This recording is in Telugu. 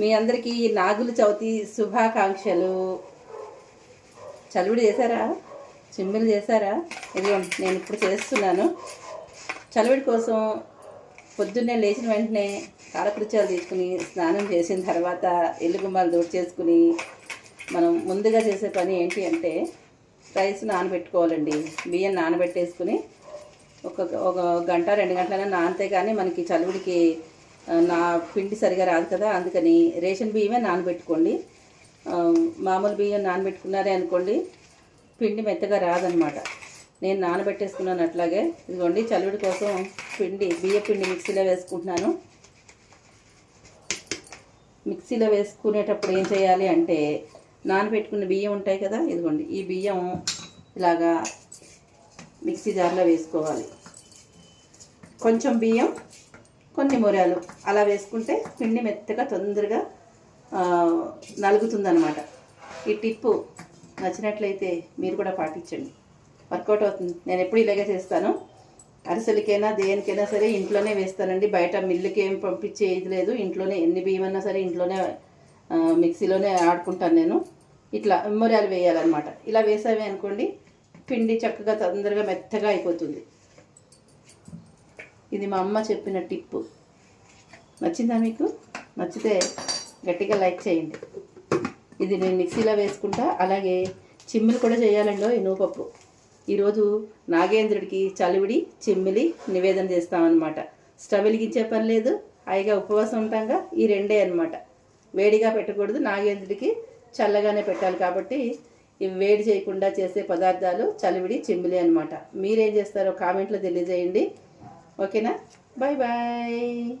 మీ అందరికీ నాగుల చవితి శుభాకాంక్షలు. చలువుడు చేశారా? చిమ్మిలు చేశారా? ఇది నేను ఇప్పుడు చేస్తున్నాను. చలువిడి కోసం పొద్దున్నే లేచిన వెంటనే కాలకృత్యాలు తీసుకుని స్నానం చేసిన తర్వాత ఇల్లు గుమ్మాలు దూడు చేసుకుని మనం ముందుగా చేసే పని ఏంటి అంటే రైస్ నానబెట్టుకోవాలండి. బియ్యం నానబెట్టేసుకుని ఒక ఒక గంట రెండు గంటలైనా నానితే కానీ మనకి చలువుడికి నా పిండి సరిగా రాదు కదా అందుకని రేషన్ బియ్యమే నానబెట్టుకోండి. మామూలు బియ్యం నానబెట్టుకున్నారే అనుకోండి పిండి మెత్తగా రాదనమాట. నేను నానబెట్టేసుకున్నాను అట్లాగే. ఇదిగోండి చలువుడి కోసం పిండి బియ్య పిండి మిక్సీలో వేసుకుంటున్నాను. మిక్సీలో వేసుకునేటప్పుడు ఏం చేయాలి అంటే నానబెట్టుకున్న బియ్యం ఉంటాయి కదా ఇదిగోండి ఈ బియ్యం ఇలాగా మిక్సీ జార్లో వేసుకోవాలి. కొంచెం బియ్యం కొన్ని మొరాలు అలా వేసుకుంటే పిండి మెత్తగా తొందరగా నలుగుతుందనమాట ఈ టిప్పు నచ్చినట్లయితే మీరు కూడా పాటించండి. వర్కౌట్ అవుతుంది. నేను ఎప్పుడు ఇలాగే చేస్తాను. అరిసెలకైనా దేనికైనా సరే ఇంట్లోనే వేస్తానండి. బయట మిల్లుకి ఏం పంపించే ఇది లేదు. ఇంట్లోనే ఎన్ని బియ్యమన్నా సరే ఇంట్లోనే మిక్సీలోనే ఆడుకుంటాను నేను. ఇట్లా మొరాలు వేయాలన్నమాట. ఇలా వేసామే అనుకోండి పిండి చక్కగా తొందరగా మెత్తగా అయిపోతుంది. ఇది మా అమ్మ చెప్పిన టిప్పు. నచ్చిందా మీకు? నచ్చితే గట్టిగా లైక్ చేయండి. ఇది నేను మిక్సీలో వేసుకుంటా అలాగే చిమ్మిలి కూడా చేయాలండి ఈ నూపప్పు. ఈరోజు నాగేంద్రుడికి చలివిడి చిమ్మిలి నివేదన చేస్తామన్నమాట. స్టవ్ వెలిగించే పని లేదు హాయిగా ఉపవాసం ఉంటాంగా ఈ రెండే అన్నమాట. వేడిగా పెట్టకూడదు నాగేంద్రుడికి చల్లగానే పెట్టాలి కాబట్టి ఇవి వేడి చేయకుండా చేసే పదార్థాలు చలివిడి చిమ్మిలి అన్నమాట. మీరేం చేస్తారో కామెంట్లో తెలియజేయండి. ఓకేనా? Bye bye.